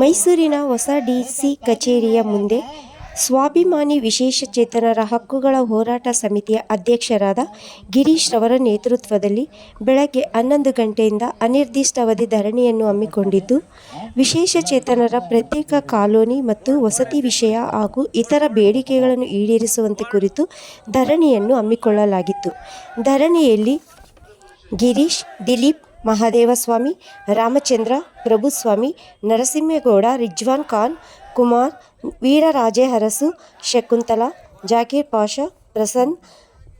ಮೈಸೂರಿನ ಹೊಸ ಡಿಸಿ ಕಚೇರಿಯ ಮುಂದೆ ಸ್ವಾಭಿಮಾನಿ ವಿಶೇಷ ಚೇತನರ ಹಕ್ಕುಗಳ ಹೋರಾಟ ಸಮಿತಿಯ ಅಧ್ಯಕ್ಷರಾದ ಗಿರೀಶ್ ರವರ ನೇತೃತ್ವದಲ್ಲಿ ಬೆಳಗ್ಗೆ ಹನ್ನೊಂದು ಗಂಟೆಯಿಂದ ಅನಿರ್ದಿಷ್ಟಾವಧಿ ಧರಣಿಯನ್ನು ಹಮ್ಮಿಕೊಂಡಿದ್ದು ವಿಶೇಷ ಚೇತನರ ಪ್ರತ್ಯೇಕ ಕಾಲೋನಿ ಮತ್ತು ವಸತಿ ವಿಷಯ ಹಾಗೂ ಇತರ ಬೇಡಿಕೆಗಳನ್ನು ಈಡೇರಿಸುವಂತೆ ಕುರಿತು ಧರಣಿಯನ್ನು ಹಮ್ಮಿಕೊಳ್ಳಲಾಗಿತ್ತು. ಧರಣಿಯಲ್ಲಿ ಗಿರೀಶ್, ದಿಲೀಪ್ ಮಹಾದೇವಸ್ವಾಮಿ ರಾಮಚಂದ್ರ ಪ್ರಭುಸ್ವಾಮಿ ನರಸಿಂಹಗೌಡ ರಿಜ್ವಾನ್ ಖಾನ್ ಕುಮಾರ್ ವೀರರಾಜೆ ಅರಸು ಶಕುಂತಲಾ ಜಾಕೀರ್ ಪಾಷಾ ಪ್ರಸನ್ನ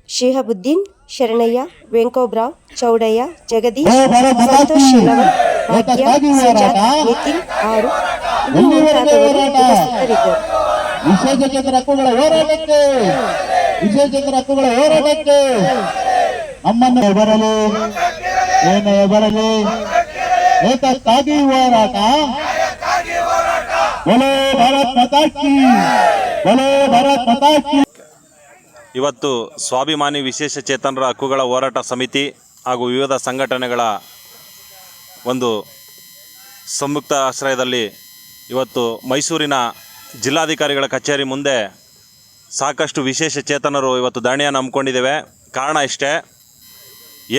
ಶಿಹಾಬುದ್ದೀನ್ ಶರಣಯ್ಯ ವೆಂಕೋಬ್ರಾವ್ ಚೌಡಯ್ಯ ಜಗದೀಶ್ ಸಂತೋಷ್ ಶಿಲವನ್ ಭಾಗ್ಯ ಸುಜಾತ್ ನಿತಿನ್ ಆರು ಇನ್ನು ಮುಂತಾದವರು ಉಪಸ್ಥಿತರಿದ್ದರು ವಿಶೇಷಚೇತರ ಹಕ್ಕುಗಳ ಹೋರಾಟಕ್ಕೆ ವಿಶೇಷಚೇತರ ಹಕ್ಕುಗಳ ಹೋರಾಟಕ್ಕೆ ನಮ್ಮನ್ನು ಬರಲಿ ಬರಲಿ, ಏತಕ್ಕಾಗಿ ಹೋರಾಟ? ಬಲೋ ಭಾರತ್ ಬಲೋ ಭಾರತ್ ಇವತ್ತು ಸ್ವಾಭಿಮಾನಿ ವಿಶೇಷ ಚೇತನರ ಹಕ್ಕುಗಳ ಹೋರಾಟ ಸಮಿತಿ ಹಾಗೂ ವಿವಿಧ ಸಂಘಟನೆಗಳ ಒಂದು ಸಂಯುಕ್ತ ಆಶ್ರಯದಲ್ಲಿ ಇವತ್ತು ಮೈಸೂರಿನ ಜಿಲ್ಲಾಧಿಕಾರಿಗಳ ಕಚೇರಿ ಮುಂದೆ ಸಾಕಷ್ಟು ವಿಶೇಷ ಚೇತನರು ಇವತ್ತು ಧರಣಿಯನ್ನು ಹಮ್ಮಿಕೊಂಡಿದ್ದೇವೆ ಕಾರಣ ಇಷ್ಟೇ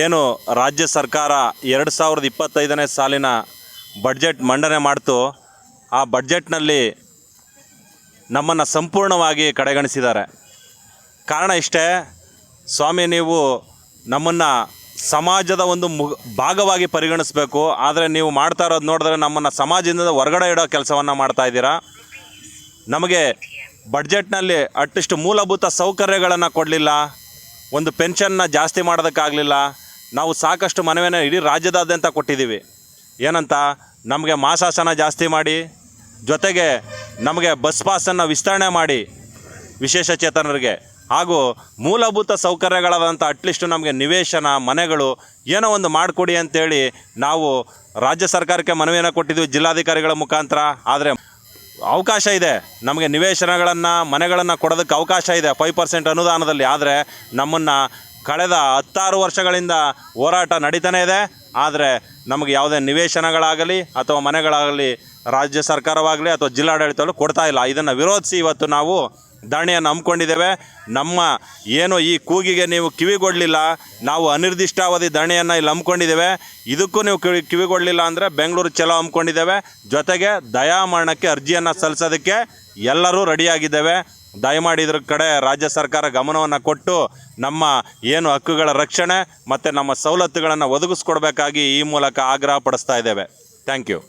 ಏನು ರಾಜ್ಯ ಸರ್ಕಾರ ಎರಡು ಸಾವಿರದ ಇಪ್ಪತ್ತೈದನೇ ಸಾಲಿನ ಬಡ್ಜೆಟ್ ಮಂಡನೆ ಮಾಡ್ತು, ಆ ಬಡ್ಜೆಟ್ನಲ್ಲಿ ನಮ್ಮನ್ನು ಸಂಪೂರ್ಣವಾಗಿ ಕಡೆಗಣಿಸಿದ್ದಾರೆ. ಕಾರಣ ಇಷ್ಟೇ, ಸ್ವಾಮಿ ನೀವು ನಮ್ಮನ್ನು ಸಮಾಜದ ಒಂದು ಮು, ಭಾಗವಾಗಿ ಪರಿಗಣಿಸಬೇಕು, ಆದರೆ ನೀವು ಮಾಡ್ತಾ ಇರೋದು ನೋಡಿದ್ರೆ ನಮ್ಮನ್ನು ಸಮಾಜದಿಂದ ಹೊರಗಡೆ ಇಡೋ ಕೆಲಸವನ್ನು ಮಾಡ್ತಾ ಇದ್ದೀರಾ? ನಮಗೆ ಬಡ್ಜೆಟ್ನಲ್ಲಿ ಅಟ್ಟಿಷ್ಟು ಮೂಲಭೂತ ಸೌಕರ್ಯಗಳನ್ನು ಕೊಡಲಿಲ್ಲ, ಒಂದು ಪೆನ್ಷನ್ನ ಜಾಸ್ತಿ ಮಾಡೋದಕ್ಕಾಗಲಿಲ್ಲ ನಾವು ಸಾಕಷ್ಟು ಮನವಿಯನ್ನು ಇಡೀ ರಾಜ್ಯದಾದ್ಯಂತ ಕೊಟ್ಟಿದ್ದೀವಿ. ಏನಂತ, ನಮಗೆ ಮಾಸಾಸನ ಜಾಸ್ತಿ ಮಾಡಿ, ಜೊತೆಗೆ ನಮಗೆ ಬಸ್ ಪಾಸನ್ನು ವಿಸ್ತರಣೆ ಮಾಡಿ ವಿಶೇಷ ಚೇತನರಿಗೆ. ಹಾಗೂ ಮೂಲಭೂತ ಸೌಕರ್ಯಗಳಾದಂಥ ಅಟ್ಲೀಸ್ಟು ನಮಗೆ ನಿವೇಶನ, ಮನೆಗಳು ಏನೋ ಒಂದು ಮಾಡಿಕೊಡಿ ಅಂತೇಳಿ ನಾವು ರಾಜ್ಯ ಸರ್ಕಾರಕ್ಕೆ ಮನವಿಯನ್ನು ಕೊಟ್ಟಿದ್ವಿ ಜಿಲ್ಲಾಧಿಕಾರಿಗಳ ಮುಖಾಂತರ. ಆದರೆ ಅವಕಾಶ ಇದೆ. ನಮಗೆ ನಿವೇಶನಗಳನ್ನು, ಮನೆಗಳನ್ನು ಕೊಡೋದಕ್ಕೆ ಅವಕಾಶ ಇದೆ. ಫೈವ್ ಪರ್ಸೆಂಟ್ ಅನುದಾನದಲ್ಲಿ. ಆದರೆ ನಮ್ಮನ್ನು ಕಳೆದ ಹತ್ತಾರು ವರ್ಷಗಳಿಂದ ಹೋರಾಟ ನಡೀತಾನೇ ಇದೆ. ಆದರೆ ನಮಗೆ ಯಾವುದೇ ನಿವೇಶನಗಳಾಗಲಿ ಅಥವಾ ಮನೆಗಳಾಗಲಿ, ರಾಜ್ಯ ಸರ್ಕಾರವಾಗಲಿ ಅಥವಾ ಜಿಲ್ಲಾಡಳಿತಗಳು ಕೊಡ್ತಾ ಇಲ್ಲ. ಇದನ್ನು ವಿರೋಧಿಸಿ ಇವತ್ತು ನಾವು ಧರಣಿಯನ್ನು ಹಮ್ಮಿಕೊಂಡಿದ್ದೇವೆ ನಮ್ಮ ಏನು ಈ ಕೂಗಿಗೆ ನೀವು ಕಿವಿಗೊಡಲಿಲ್ಲ, ನಾವು ಅನಿರ್ದಿಷ್ಟಾವಧಿ ಧರಣಿಯನ್ನು ಇಲ್ಲಿ ಹಮ್ಮಿಕೊಂಡಿದ್ದೇವೆ ಇದಕ್ಕೂ ನೀವು ಕಿವಿ, ಕಿವಿಗೊಡಲಿಲ್ಲ ಅಂದರೆ ಬೆಂಗಳೂರು ಚಲೋ ಹಮ್ಮಿಕೊಂಡಿದ್ದೇವೆ ಜೊತೆಗೆ ದಯಾಮರಣಕ್ಕೆ ಅರ್ಜಿಯನ್ನು ಸಲ್ಲಿಸೋದಕ್ಕೆ ಎಲ್ಲರೂ ರೆಡಿಯಾಗಿದ್ದೇವೆ. ದಯಮಾಡಿ ಇದ್ರ ಕಡೆ ರಾಜ್ಯ ಸರ್ಕಾರ ಗಮನವನ್ನು ಕೊಟ್ಟು ನಮ್ಮ ಏನು ಹಕ್ಕುಗಳ ರಕ್ಷಣೆ ಮತ್ತು ನಮ್ಮ ಸವಲತ್ತುಗಳನ್ನು ಒದಗಿಸ್ಕೊಡ್ಬೇಕಾಗಿ ಈ ಮೂಲಕ ಆಗ್ರಹ ಪಡಿಸ್ತಾ ಇದ್ದೇವೆ. Thank you